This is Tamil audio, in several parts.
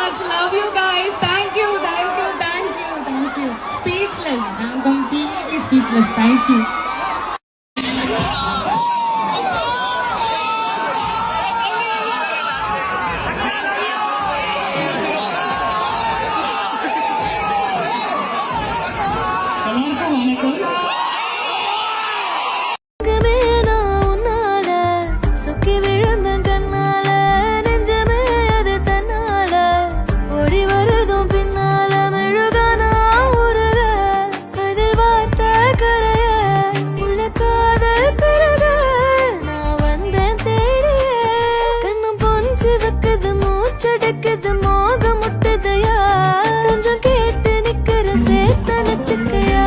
much. Love you guys. Thank you. Thank you. Thank you. Thank you. Speechless. I'm completely speechless. Thank you. மூச்சடக்குது மோகம் முட்டுதையா கொஞ்சம் கேட்டு நிக்கிற சேர்த்த நச்சுக்கையா?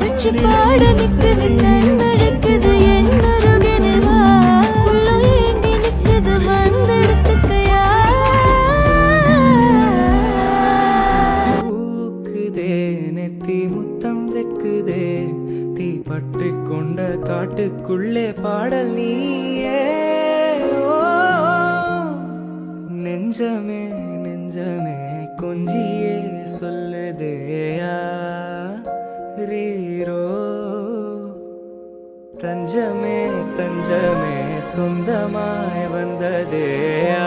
வச்சு பாட நிக்குது கண்ணடக்குது என்ன அருகினில் வா ஏங்கி நிக்குது வந்தெடுத்துக்கையா? பூக்குதே நெத்தி முத்தம் வெக்குதே. தீ பற்றி கொண்ட காட்டுக்குள்ளே பாடல் நீயே. நெஞ்சமே நெஞ்சமே கொஞ்சியே சொல்லுதேயா ரீரோ தஞ்சமே தஞ்சமே சொந்தமாய் வந்ததேயா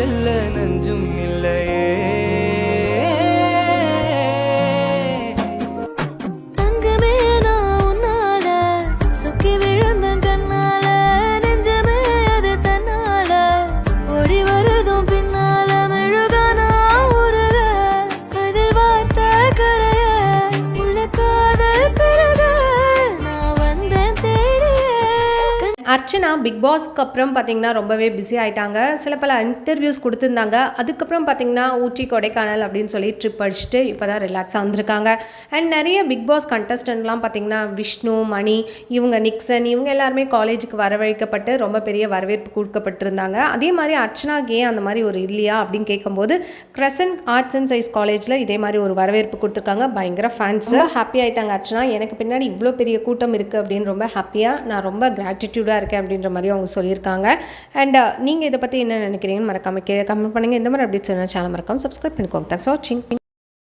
செல்ல நஞ்சும் இல்லையே. அர்ச்சனா பிக் பாஸ்க்கு அப்புறம் பார்த்தீங்கன்னா ரொம்பவே பிஸி ஆயிட்டாங்க. சில பல இன்டர்வியூஸ் கொடுத்துருந்தாங்க. அதுக்கப்புறம் பார்த்தீங்கன்னா ஊட்டி கொடைக்கானல் அப்படின்னு சொல்லி ட்ரிப் அடிச்சுட்டு இப்போ தான் ரிலாக்ஸாக வந்திருக்காங்க. அண்ட் நிறைய பிக் பாஸ் கண்டஸ்டன்ட்லாம் பார்த்தீங்கன்னா விஷ்ணு மணி இவங்க நிக்சன் இவங்க எல்லாருமே காலேஜுக்கு வரவழைக்கப்பட்டு ரொம்ப பெரிய வரவேற்பு கொடுக்கப்பட்டிருந்தாங்க. அதே மாதிரி அர்ச்சனாக்கு ஏன் அந்த மாதிரி ஒரு இல்லையா அப்படின்னு கேட்கும்போது கிரசன் ஆர்ட்ஸ் அண்ட் சயின்ஸ் காலேஜில் இதே மாதிரி ஒரு வரவேற்பு கொடுத்துருக்காங்க. பயங்கர ஃபேன்ஸு ஹாப்பி ஆயிட்டாங்க அர்ச்சனா. எனக்கு பின்னாடி இவ்வளோ பெரிய கூட்டம் இருக்குது அப்படின்னு ரொம்ப ஹாப்பியாக நான் ரொம்ப கிராட்டிடியூடாக இருக்கேன் அப்படின்ற மாதிரி அவங்க சொல்லியிருக்காங்க. அண்ட் நீங்கள் இதை பற்றி என்ன நினைக்கிறீங்கன்னு மறக்காமல் கீழே கமெண்ட் பண்ணுங்கள் இந்த மாதிரி அப்படி சொன்னால் சேனல் மறக்காமல் சப்ஸ்கிரைப் பண்ணிக்கோங்க. தேங்க்ஸ் வாட்சிங்